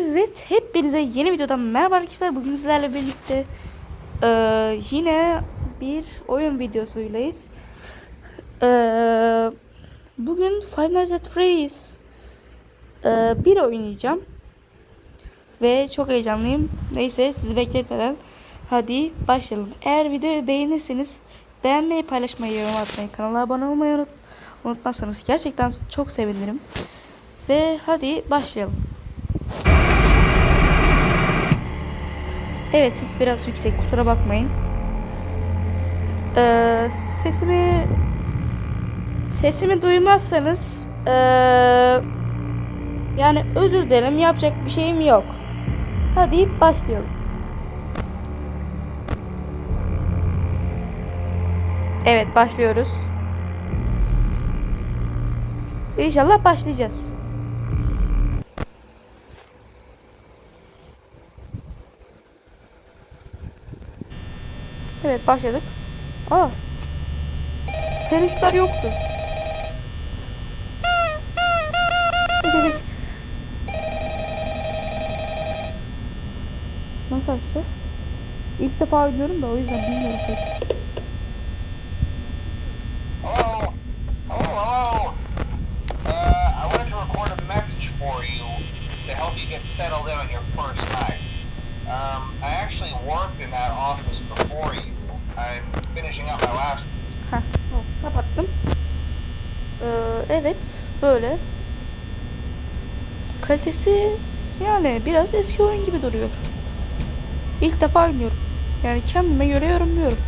Evet, hepinize yeni videodan merhaba arkadaşlar. Bugün sizlerle birlikte eee, yine bir oyun videosuylayız. Eee, bugün Five Nights at Freddy's eee, bir oynayacağım. Ve çok heyecanlıyım. Neyse sizi bekletmeden hadi başlayalım. Eğer videoyu beğenirseniz beğenmeyi, paylaşmayı, yorum atmayı, kanala abone olmayı unut- unutmazsanız gerçekten çok sevinirim. Ve hadi başlayalım. Evet ses biraz yüksek kusura bakmayın. Ee, sesimi sesimi duymazsanız ee, yani özür dilerim yapacak bir şeyim yok. Hadi başlayalım. Evet başlıyoruz. İnşallah başlayacağız. Evet başladık. Aa. Perişler yoktu. Nasıl açacağız? İlk defa oynuyorum da o yüzden bilmiyorum pek. Uh, get settled in on your first night. Um, I actually worked in that office last... Heh, kapattım. Ee, evet böyle. Kalitesi yani biraz eski oyun gibi duruyor. İlk defa oynuyorum. Yani kendime göre yorumluyorum.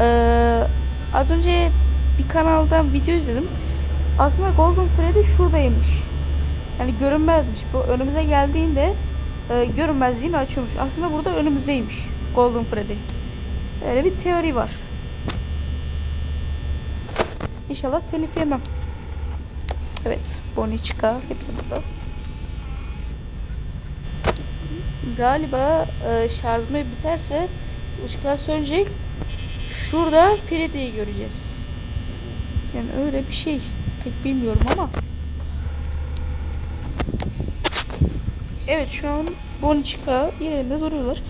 Ee, az önce bir kanaldan video izledim. Aslında Golden Freddy şuradaymış. Yani görünmezmiş. Bu önümüze geldiğinde e, görünmezliğini açıyormuş. Aslında burada önümüzdeymiş Golden Freddy. Öyle bir teori var. İnşallah telif yemem. Evet. Bonnie. Hepsi burada. Galiba e, şarjımı biterse ışıklar sönecek. Şurada Freddy'yi göreceğiz. Yani öyle bir şey. Pek bilmiyorum ama. Evet şu an Bonnie Chica yerinde duruyorlar.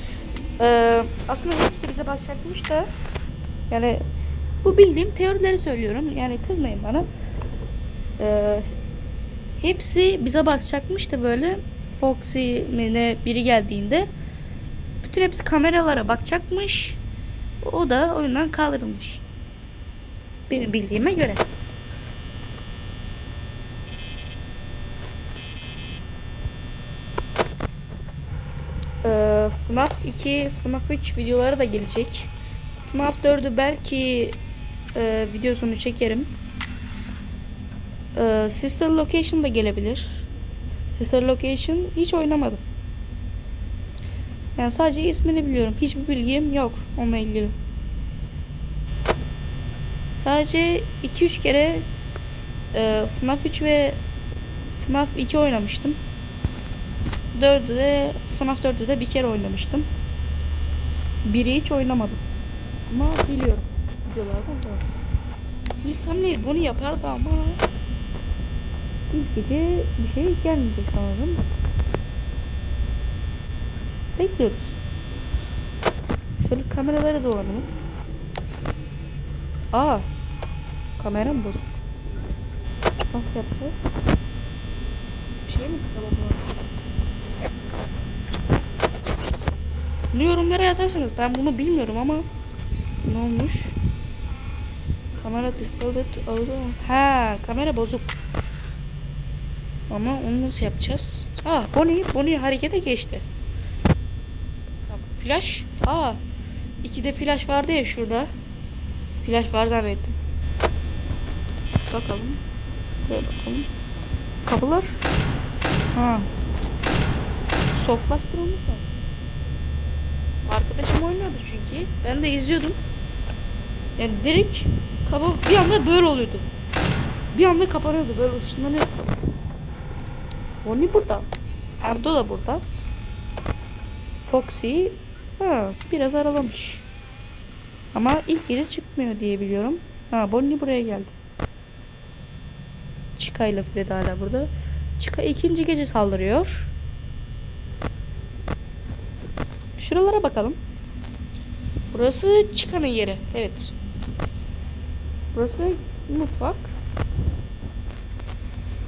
Ee, aslında hepsi bize bakacakmış da yani bu bildiğim teorileri söylüyorum. Yani kızmayın bana. Ee, hepsi bize bakacakmış da böyle Foxy mi ne biri geldiğinde bütün hepsi kameralara bakacakmış. O da oyundan kaldırılmış. Benim bildiğime göre. Ee, FNAF 2, FNAF 3 videoları da gelecek. FNAF 4'ü belki e, videosunu çekerim. Ee, Sister Location da gelebilir. Sister Location hiç oynamadım. Yani sadece ismini biliyorum. Hiçbir bilgim yok onunla ilgili. Sadece 2-3 kere e, FNAF 3 ve FNAF 2 oynamıştım. 4'ü de FNAF 4'ü de bir kere oynamıştım. Biri hiç oynamadım. Ama biliyorum. Videolardan da. İlk hamle bunu yapardı ama ilk gece bir şey gelmeyecek sanırım. Bekliyoruz. Şöyle kameralara dolanalım. Aa. Kameram bozuk. Nasıl yapacağız? Bir şey mi tıklamam Bunu yorumlara yazarsanız ben bunu bilmiyorum ama ne olmuş? Kamera displayed oldu. Ha, kamera bozuk. Ama onu nasıl yapacağız? Aa, Bonnie, Bonnie harekete geçti. Tamam, Flash. Aa, ikide flash vardı ya şurada. Flash var zannettim. Bakalım. Böyle bakalım. Kapılar. Ha. Soklaştırılmış mı? Arkadaşım oynuyordu çünkü. Ben de izliyordum. Yani direkt kapı bir anda böyle oluyordu. Bir anda kapanıyordu. Böyle ışınlanıyordu. Bonnie burada. Ando da burada. Foxy ha, biraz aralamış. Ama ilk gece çıkmıyor diye biliyorum. Ha Bonnie buraya geldi. Chica ile Fred hala burada. Çıka ikinci gece saldırıyor. Şuralara bakalım. Burası çıkanın yeri. Evet. Burası mutfak.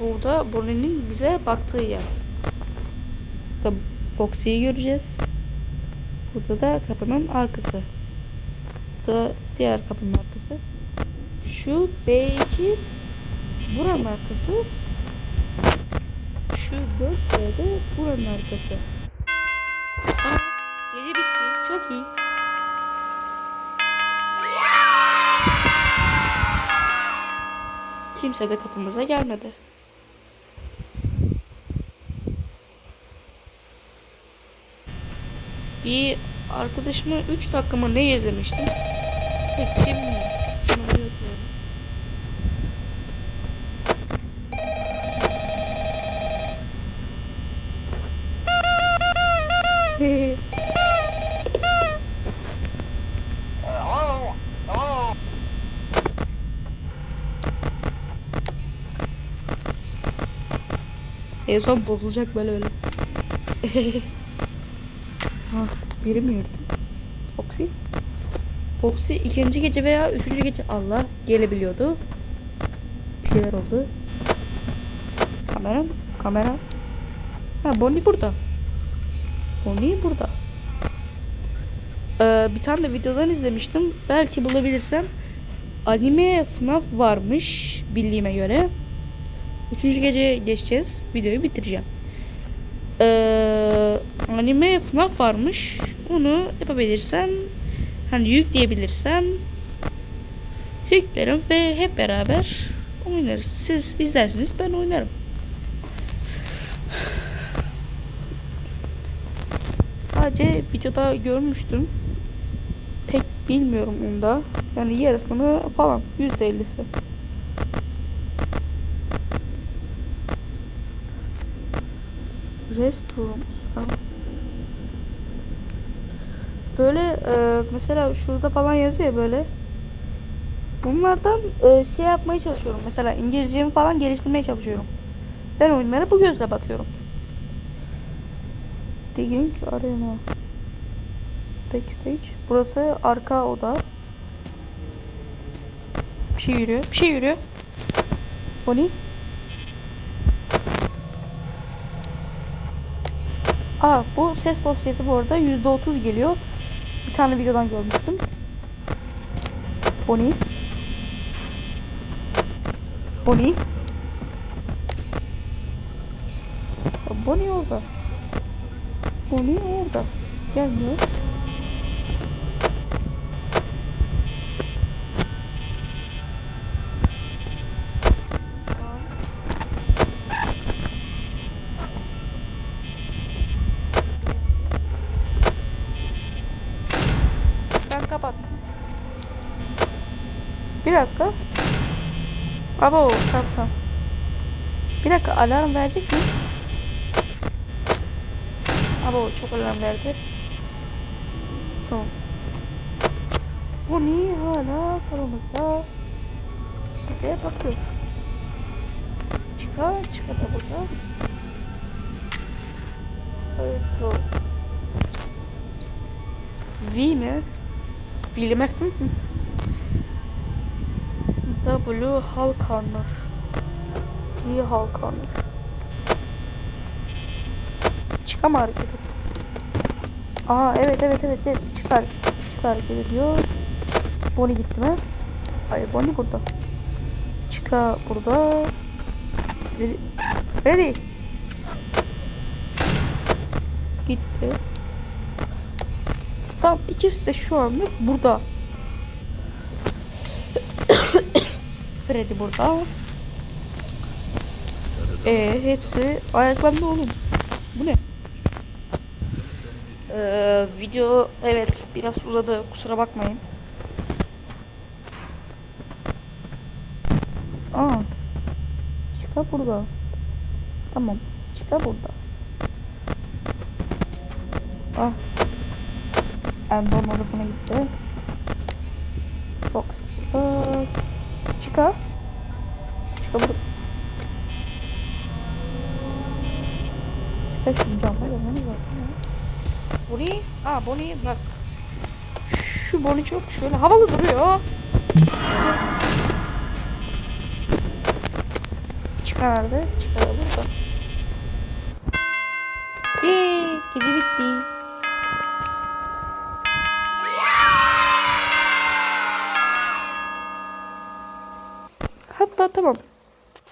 Burada Bonnie'nin bize baktığı yer. Burada Foxy'yi göreceğiz. Burada da kapının arkası. Burada diğer kapının arkası. Şu B2 buranın arkası. Şu 4B'de buranın arkası. İyi. Kimse de kapımıza gelmedi. Bir arkadaşımı 3 dakika mı ne izlemiştim? Pek en son bozulacak böyle böyle. ha, biri mi yürüdü? Foxy? Foxy ikinci gece veya üçüncü gece Allah gelebiliyordu. Bir şeyler oldu. Kamera, kamera. Ha Bonnie burada. Bonnie burada. Ee, bir tane de videodan izlemiştim. Belki bulabilirsem. Anime FNAF varmış bildiğime göre. Üçüncü gece geçeceğiz. Videoyu bitireceğim. Ee, anime FNAF varmış. Onu yapabilirsem hani yükleyebilirsem yüklerim ve hep beraber oynarız. Siz izlersiniz ben oynarım. Sadece videoda görmüştüm. Pek bilmiyorum onda. Yani yarısını falan. Yüzde ellisi. Restroom. Ha. Böyle e, mesela şurada falan yazıyor ya böyle. Bunlardan e, şey yapmaya çalışıyorum. Mesela İngilizcemi falan geliştirmeye çalışıyorum. Ben oyunlara bu gözle bakıyorum. Digging Arena. Backstage. Burası arka oda. Bir şey yürüyor. Bir şey yürüyor. Bonnie. Aa bu ses dosyası bu arada %30 geliyor. Bir tane videodan görmüştüm. Bonnie. Bonnie. Bonnie orada. Bonnie orada. Gelmiyor. Ben kapattım. Bir dakika. Abo tamam tamam. Bir dakika alarm verecek mi? Abo çok alarm verdi. Son. Bu niye hala konumuzda? Bize bakıyor. Çıkar çıkar da burada. Evet bu. V mi? Afton. W Hal Corner. D Hal Corner. Çıkama hareket et. Aa evet evet evet evet çıkar. Çıkar hareket ediyor. Bonnie gitti mi? Hayır Bonnie burada. Çıka burada. Freddy. Gitti. Tam ikisi de şu anda burada. Freddy burada. Ee, hepsi ayaklandı oğlum. Bu ne? Ee, video evet biraz uzadı kusura bakmayın. Aa. Çıka burada. Tamam. Çıka burada. Ah. Endon odasına gitti. Fox. Burada. Tek camla. Bonnie, aa Bonnie bak. Şu Bonnie çok şöyle havalı duruyor. Çıkar nerede? Çıkar burada. Eee, gece bitti. Hatta tamam.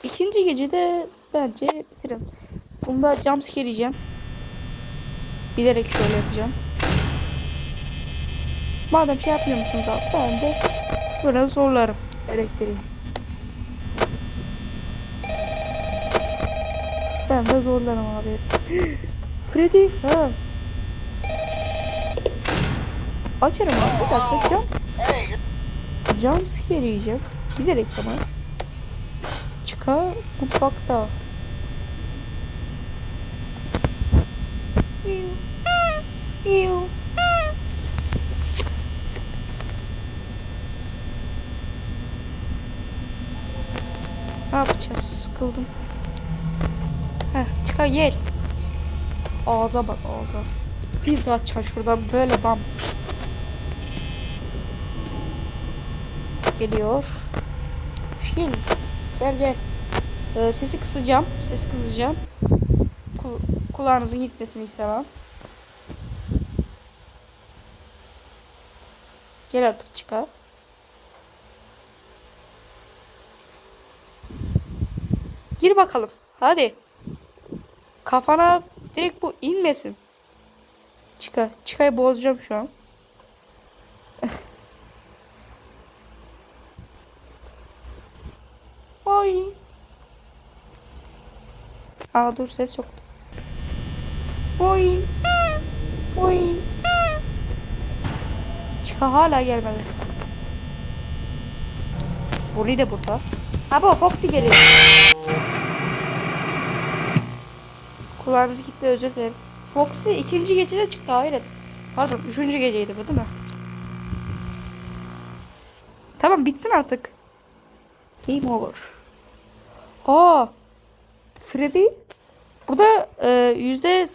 İkinci gecede bence bitirelim. Bunda jumpscare yiyeceğim. Bilerek şöyle yapacağım. Madem şey yapmıyor musunuz abi ben de böyle zorlarım elektriği. Ben de zorlarım abi. Freddy ha. Açarım abi bir dakika you're jumpscare yiyeceğim. Bilerek ama. Çıkar mutfakta. Iu. Ne yapacağız? Sıkıldım. Heh, çıkar gel. Ağza bak ağza. Pizza açar şuradan böyle bam. Geliyor. Şin. Gel gel. Ee, sesi kısacağım. Sesi kısacağım. Kul kulağınızın gitmesini istemem. Gel artık çıkar. Gir bakalım. Hadi. Kafana direkt bu inmesin. Çıka. Çıkayı bozacağım şu an. Ay. Aa dur ses. Oy. Oy. Çıka hala gelmedi. Burayı da burada. Ha bu Foxy geliyor. Kulağınız gitti özür dilerim. Foxy ikinci gecede çıktı hayret. Pardon üçüncü geceydi bu değil mi? Tamam bitsin artık. Game over. Aa, Freddy burada e, yüzde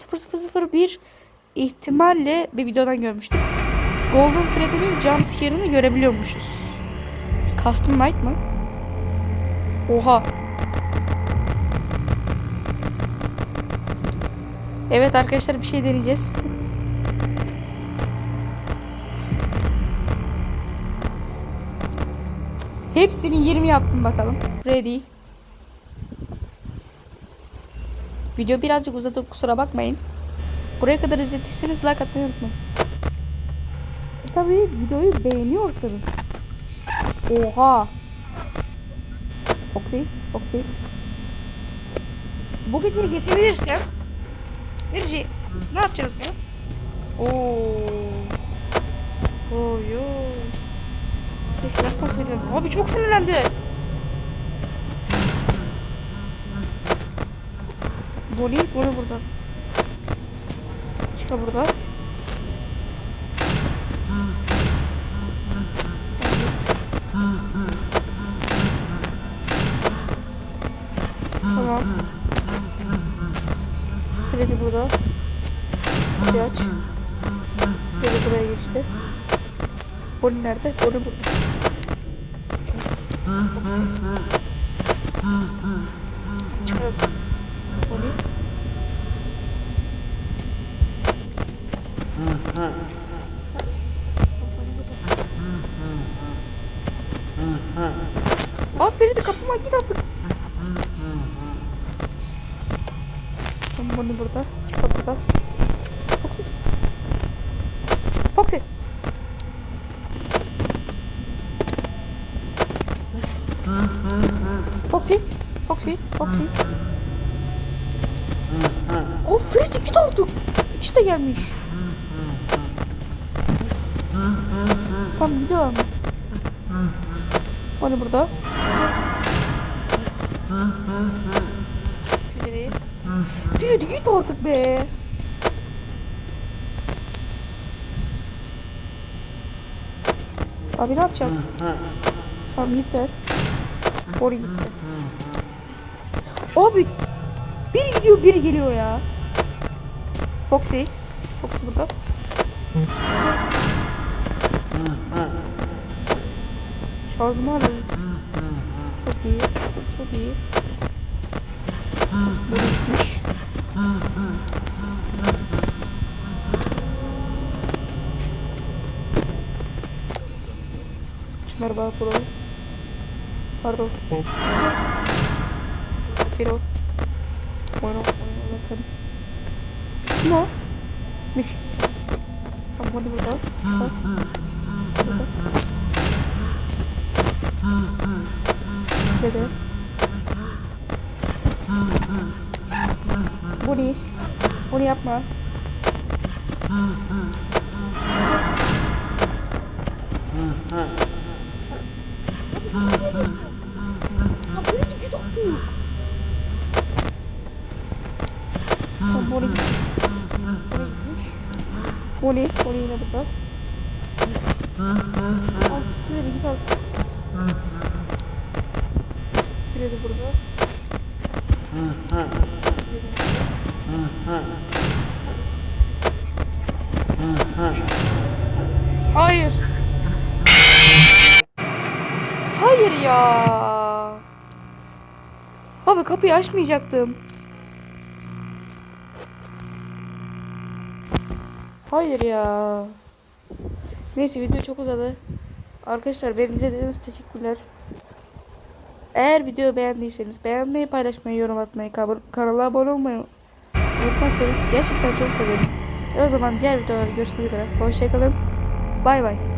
0001 ihtimalle bir videodan görmüştüm. Golden Freddy'nin jumpscare'ını görebiliyormuşuz. Custom Night mı? Oha. Evet arkadaşlar bir şey deneyeceğiz. Hepsini 20 yaptım bakalım. Ready. Video birazcık uzadı kusura bakmayın. Buraya kadar izlediyseniz like atmayı unutmayın. Tabii videoyu beğeniyorsanız. Oha. Okey, okey. Bu geceyi geçebilirsem Nereci? Ne yapacağız ya? Oo. Oo yo. Yapmasaydım. Abi çok sinirlendi. Bonnie, Bonnie burada. Çıka burada. Tamam. Freddy burada. Kapıyı aç. Freddy buraya geçti. Bonnie nerede? Bonnie burada. Çıkarım. Bonnie. Aa Feride kapıma git artık. Bonnie burada. Çık kapıdan. Foxy. Foxy. Foxy. Foxy. Foxy. O Feride git artık. İkisi de gelmiş. Tamam gidiyorum. Bonnie burada. Feride git artık be. Abi ne yapacağım? Tamam yeter. Oraya gitti. Abi biri gidiyor biri geliyor ya. Foxy. Foxy burada. Şarjımı alırız. Çok iyi. Çok iyi. Bu bitmiş. Şunları bana kuralım. Pardon. Bir o. Oyna, oyna bakalım. Kim o? Miş. Tamam bunu burada. Bak. Burada. Dede. Bunu. Bunu yapma. Tamam Moni. Moni gitmiş. Moni. Moni yine burada. Al Freddy git al. Ya. Baba kapıyı açmayacaktım. Hayır ya. Neyse video çok uzadı. Arkadaşlar beni izlediğiniz teşekkürler. Eğer videoyu beğendiyseniz beğenmeyi, paylaşmayı, yorum atmayı, kanala abone olmayı unutmazsanız gerçekten çok sevinirim. E o zaman diğer videolarda görüşmek üzere. Hoşçakalın. Bay bay.